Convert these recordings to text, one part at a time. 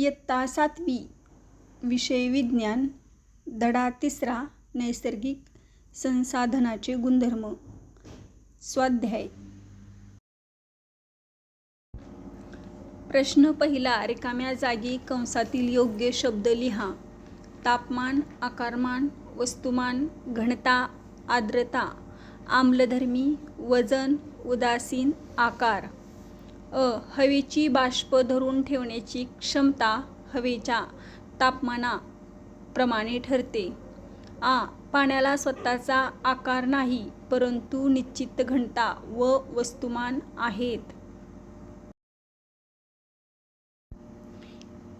इयत्ता सातवी विषय विज्ञान धडा तिसरा नैसर्गिक संसाधनाचे गुणधर्म. स्वाध्याय. प्रश्न पहिला रिकाम्या जागी कंसातील योग्य शब्द लिहा. तापमान आकारमान वस्तुमान घनता आर्द्रता आम्लधर्मी वजन उदासीन आकार. अ हवेची बाष्प धरून ठेवण्याची क्षमता हवेच्या तापमानाप्रमाणे ठरते. आ पाण्याला स्वतःचा आकार नाही परंतु निश्चित घनता व वस्तुमान आहेत.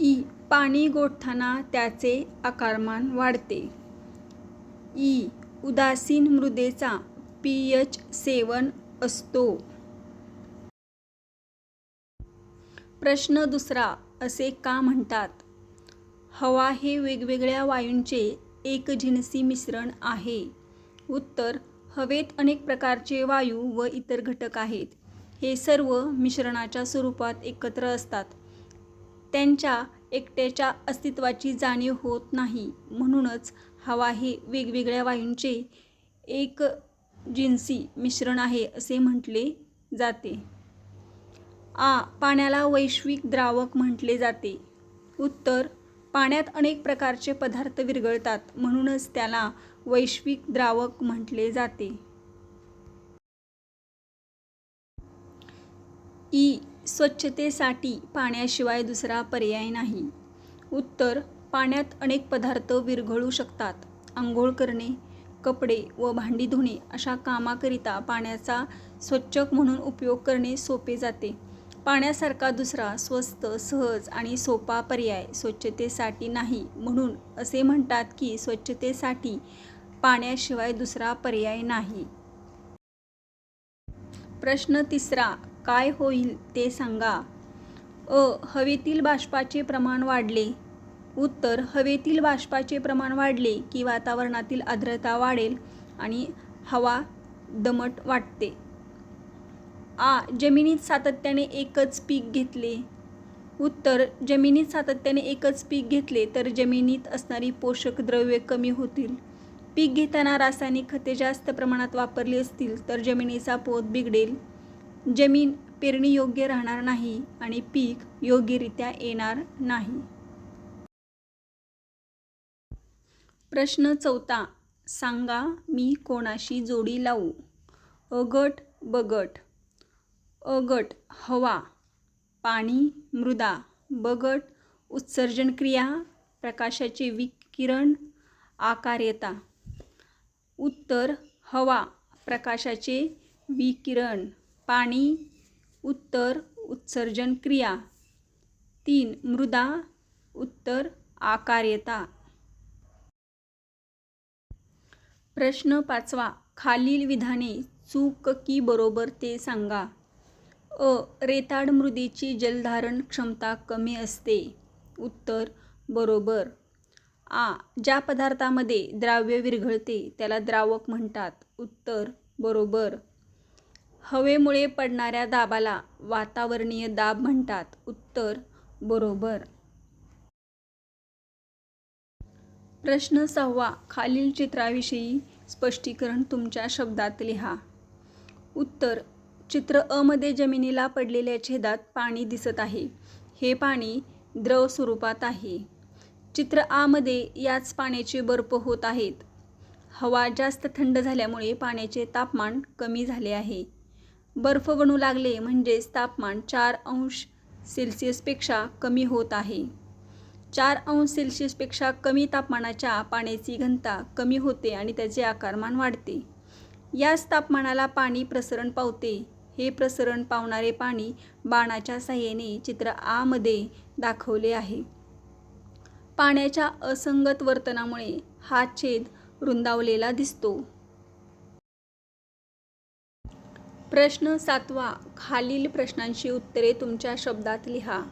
ई पाणी गोठताना त्याचे आकारमान वाढते. ई उदासीन मृदेचा पी एच सेवन असतो. प्रश्न दुसरा असे का म्हणतात? हवा हे वेगवेगळ्या वायूंचे एकजिनसी मिश्रण आहे. उत्तर हवेत अनेक प्रकारचे वायू व इतर घटक आहेत. हे सर्व मिश्रणाच्या स्वरूपात एकत्र असतात. त्यांच्या एकट्याच्या अस्तित्वाची जाणीव होत नाही. म्हणूनच हवा हे वेगवेगळ्या वायूंचे एक जिन्सी मिश्रण आहे असे म्हटले जाते. आ पाण्याला वैश्विक द्रावक म्हटले जाते. उत्तर पाण्यात अनेक प्रकारचे पदार्थ विरघळतात म्हणूनच त्याला वैश्विक द्रावक म्हटले जाते. ई स्वच्छतेसाठी पाण्याशिवाय दुसरा पर्याय नाही. उत्तर पाण्यात अनेक पदार्थ विरघळू शकतात. आंघोळ करणे कपडे व भांडी धुणे अशा कामाकरिता पाण्याचा स्वच्छक म्हणून उपयोग करणे सोपे जाते. पाण्यासारखा दुसरा स्वस्त सहज आणि सोपा पर्याय स्वच्छतेसाठी नाही म्हणून असे म्हणतात की स्वच्छतेसाठी पाण्याशिवाय दुसरा पर्याय नाही. प्रश्न तिसरा काय होईल ते सांगा. अ. हवेतील बाष्पाचे प्रमाण वाढले. उत्तर हवेतील बाष्पाचे प्रमाण वाढले की वातावरणातील आर्द्रता वाढेल आणि हवा दमट वाटते. आ जमिनीत सातत्याने एकच पीक घेतले. उत्तर जमिनीत सातत्याने एकच पीक घेतले तर जमिनीत असणारी पोषक द्रव्ये कमी होतील. पीक घेताना रासायनिक खते जास्त प्रमाणात वापरली असतील तर जमिनीचा पोत बिघडेल. जमीन पेरणीयोग्य राहणार नाही आणि पीक योग्यरित्या येणार नाही. प्रश्न चौथा सांगा मी कोणाशी जोडी लावू? अ गट अ गट हवा पाणी मृदा ब गट उत्सर्जन क्रिया प्रकाशाचे विकिरण आकार्यता उत्तर हवा प्रकाशाचे विकिरण. पाणी उत्तर उत्सर्जन क्रिया. तीन मृदा उत्तर आकार्यता प्रश्न पाचवा खालील विधाने चूक की बरोबर ते सांगा. अ रेताड मृदेची जलधारण क्षमता कमी असते. उत्तर बरोबर. आ ज्या पदार्थामध्ये द्राव्य विरघळते त्याला द्रावक म्हणतात. उत्तर बरोबर. हवेमुळे पडणाऱ्या दाबाला वातावरणीय दाब म्हणतात. उत्तर बरोबर. प्रश्न सहावा खालील चित्राविषयी स्पष्टीकरण तुमच्या शब्दात लिहा. उत्तर चित्र अ मध्ये जमिनीला पडलेल्या छेदात पाणी दिसत आहे. हे पाणी द्रव स्वरूपात आहे. चित्र आ मध्ये याच पाण्याचे बर्फ होत आहेत. हवा जास्त थंड झाल्यामुळे पाण्याचे तापमान कमी झाले आहे. बर्फ बनू लागले म्हणजेच तापमान चार अंश सेल्सिअसपेक्षा कमी होत आहे. चार अंश सेल्सिअसपेक्षा कमी तापमानाच्या पाण्याची घनता कमी होते आणि त्याचे आकारमान वाढते. याच तापमानाला पाणी प्रसरण पावते. हे प्रसरण पावणारे पाणी बाणाच्या साह्याने चित्र आमध्ये दाखवले आहे. पाण्याच्या असंगत वर्तनामुळे हा छेद रुंदावलेला दिसतो. प्रश्न सातवा खालील प्रश्नांची उत्तरे तुमच्या शब्दात लिहा.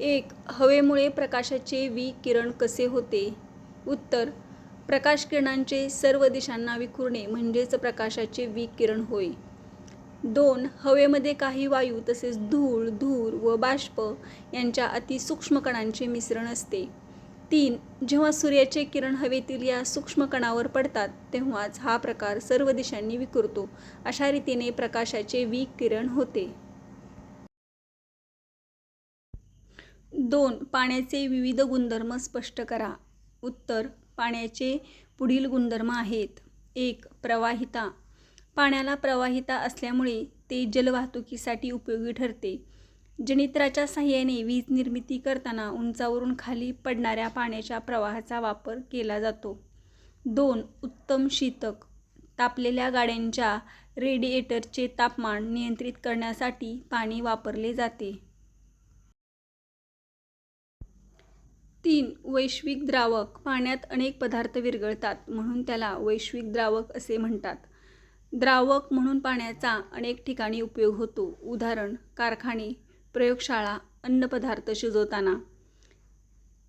एक हवेमुळे प्रकाशाचे विकिरण कसे होते? उत्तर प्रकाश किरणांचे सर्व दिशांना विखुरणे म्हणजेच प्रकाशाचे विकिरण होय. दोन हवेमध्ये काही वायू तसेच धूळ धूर व बाष्प यांच्या अतिसूक्ष्म कणांचे मिश्रण असते. तीन जेव्हा सूर्याचे किरण हवेतील या सूक्ष्म कणावर पडतात तेव्हाच हा प्रकार सर्व दिशांनी विखुरतो. अशा रीतीने प्रकाशाचे विकिरण होते. दोन पाण्याचे विविध गुणधर्म स्पष्ट करा. उत्तर पाण्याचे पुढील गुणधर्म आहेत. एक प्रवाहिता. पाण्याला प्रवाहिता असल्यामुळे ते जलवाहतुकीसाठी उपयोगी ठरते. जनित्राच्या सहाय्याने वीज निर्मिती करताना उंचावरून खाली पडणाऱ्या पाण्याच्या प्रवाहाचा वापर केला जातो. दोन उत्तम शीतक. तापलेल्या गाड्यांच्या रेडिएटरचे तापमान नियंत्रित करण्यासाठी पाणी वापरले जाते. तीन वैश्विक द्रावक. पाण्यात अनेक पदार्थ विरघळतात म्हणून त्याला वैश्विक द्रावक असे म्हणतात. द्रावक म्हणून पाण्याचा अनेक ठिकाणी उपयोग होतो. उदाहरण कारखाने प्रयोगशाळा अन्नपदार्थ शिजवताना.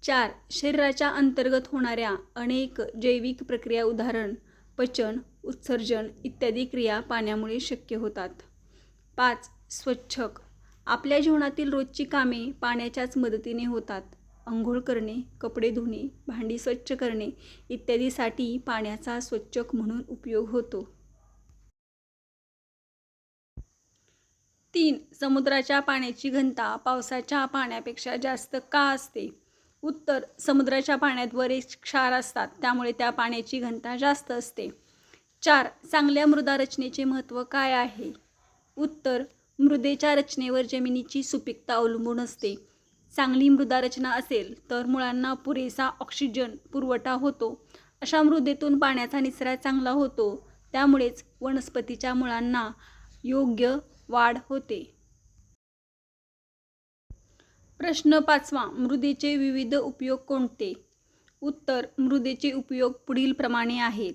चार शरीराच्या अंतर्गत होणाऱ्या अनेक जैविक प्रक्रिया उदाहरण पचन उत्सर्जन इत्यादी क्रिया पाण्यामुळे शक्य होतात. पाच स्वच्छक. आपल्या जीवनातील रोजची कामे पाण्याच्याच मदतीने होतात. अंघोळ करणे कपडे धुणे भांडी स्वच्छ करणे इत्यादीसाठी पाण्याचा स्वच्छक म्हणून उपयोग होतो. तीन समुद्राच्या पाण्याची घनता पावसाच्या पाण्यापेक्षा जास्त का असते? उत्तर समुद्राच्या पाण्यात बरेच क्षार असतात त्यामुळे त्या पाण्याची घनता जास्त असते. चार चांगल्या मृदा रचनेचे महत्त्व काय आहे? उत्तर मृदेच्या रचनेवर जमिनीची सुपीकता अवलंबून असते. चांगली मृदा रचना असेल तर मुळांना पुरेसा ऑक्सिजन पुरवठा होतो. अशा मृदेतून पाण्याचा निचरा चांगला होतो. त्यामुळेच वनस्पतीच्या मुळांना योग्य वाढ होते. प्रश्न पाचवा मृदेचे विविध उपयोग कोणते? उत्तर मृदेचे उपयोग पुढील प्रमाणे आहेत.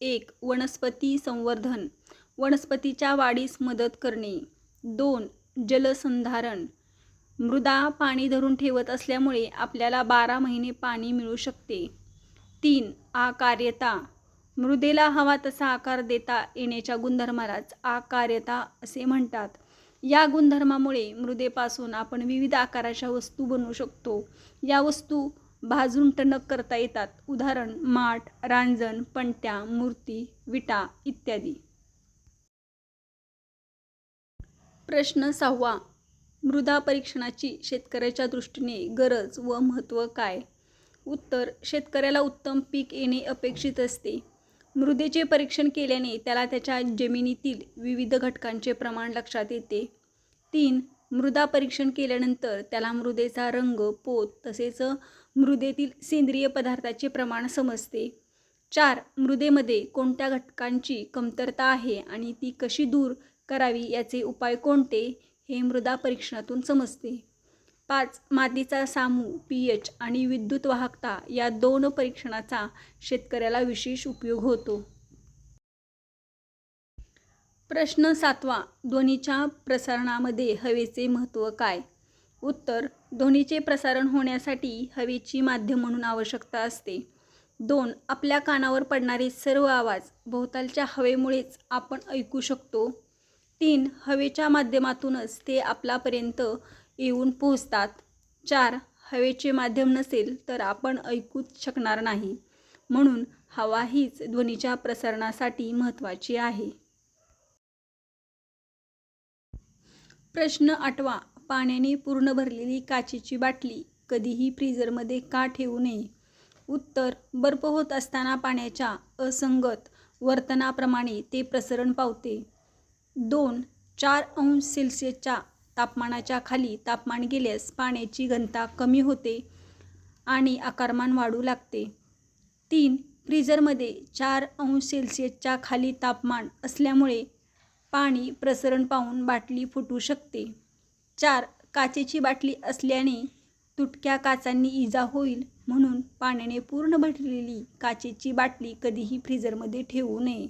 एक वनस्पती संवर्धन. वनस्पतीच्या वाढीस मदत करणे. दोन जलसंधारण. मृदा पाणी धरून ठेवत असल्यामुळे आपल्याला बारा महिने पाणी मिळू शकते. तीन आकार्यता. मृदेला हवा तसा आकार देता येण्याच्या गुणधर्मालाच आकार्यता असे म्हणतात. या गुणधर्मामुळे मृदेपासून आपण विविध आकाराच्या वस्तू बनवू शकतो. या वस्तू भाजून टणक करता येतात. उदाहरण माठ रांजण पणत्या मूर्ती विटा इत्यादी. प्रश्न सहावा. मृदा परीक्षणाची शेतकऱ्याच्या दृष्टीने गरज व महत्त्व काय? उत्तर शेतकऱ्याला उत्तम पीक येणे अपेक्षित असते. मृदेचे परीक्षण केल्याने त्याला त्याच्या जमिनीतील विविध घटकांचे प्रमाण लक्षात येते. तीन मृदा परीक्षण केल्यानंतर त्याला मृदेचा रंग पोत तसेच मृदेतील सेंद्रिय पदार्थाचे प्रमाण समजते. चार मृदेमध्ये कोणत्या घटकांची कमतरता आहे आणि ती कशी दूर करावी याचे उपाय कोणते हे मृदा परीक्षणातून समजते. पाच मातीचा सामू पी एच आणि विद्युत वाहकता या दोन परीक्षणाचा शेतकऱ्याला विशेष उपयोग होतो. प्रश्न सातवा ध्वनीच्या प्रसारणामध्ये हवेचे महत्त्व काय? उत्तर ध्वनीचे प्रसारण होण्यासाठी हवेची माध्यम म्हणून आवश्यकता असते. दोन आपल्या कानावर पडणारे सर्व आवाज भोवतालच्या हवेमुळेच आपण ऐकू शकतो. तीन हवेच्या माध्यमातूनच ते आपल्यापर्यंत येऊन पोहोचतात. चार हवेचे माध्यम नसेल तर आपण ऐकूच शकणार नाही. म्हणून हवा हीच ध्वनीच्या प्रसारणासाठी महत्त्वाची आहे. प्रश्न आठवा. पाण्याने पूर्ण भरलेली काचेची बाटली कधीही फ्रीजरमध्ये का ठेवू नये? उत्तर बर्फ होत असताना पाण्याच्या असंगत वर्तनाप्रमाणे ते प्रसरण पावते. दोन चार अंश सेल्सिअसच्या तापमानाच्या खाली तापमान गेल्यास पाण्याची घनता कमी होते आणि आकारमान वाढू लागते. तीन फ्रीजरमध्ये चार अंश सेल्सिअसच्या खाली तापमान असल्यामुळे पाणी प्रसरण पाहून बाटली फुटू शकते. चार काचेची बाटली असल्याने तुटक्या काचांनी इजा होईल म्हणून पाण्याने पूर्ण भरलेली काचेची बाटली कधीही फ्रीजरमध्ये ठेवू नये.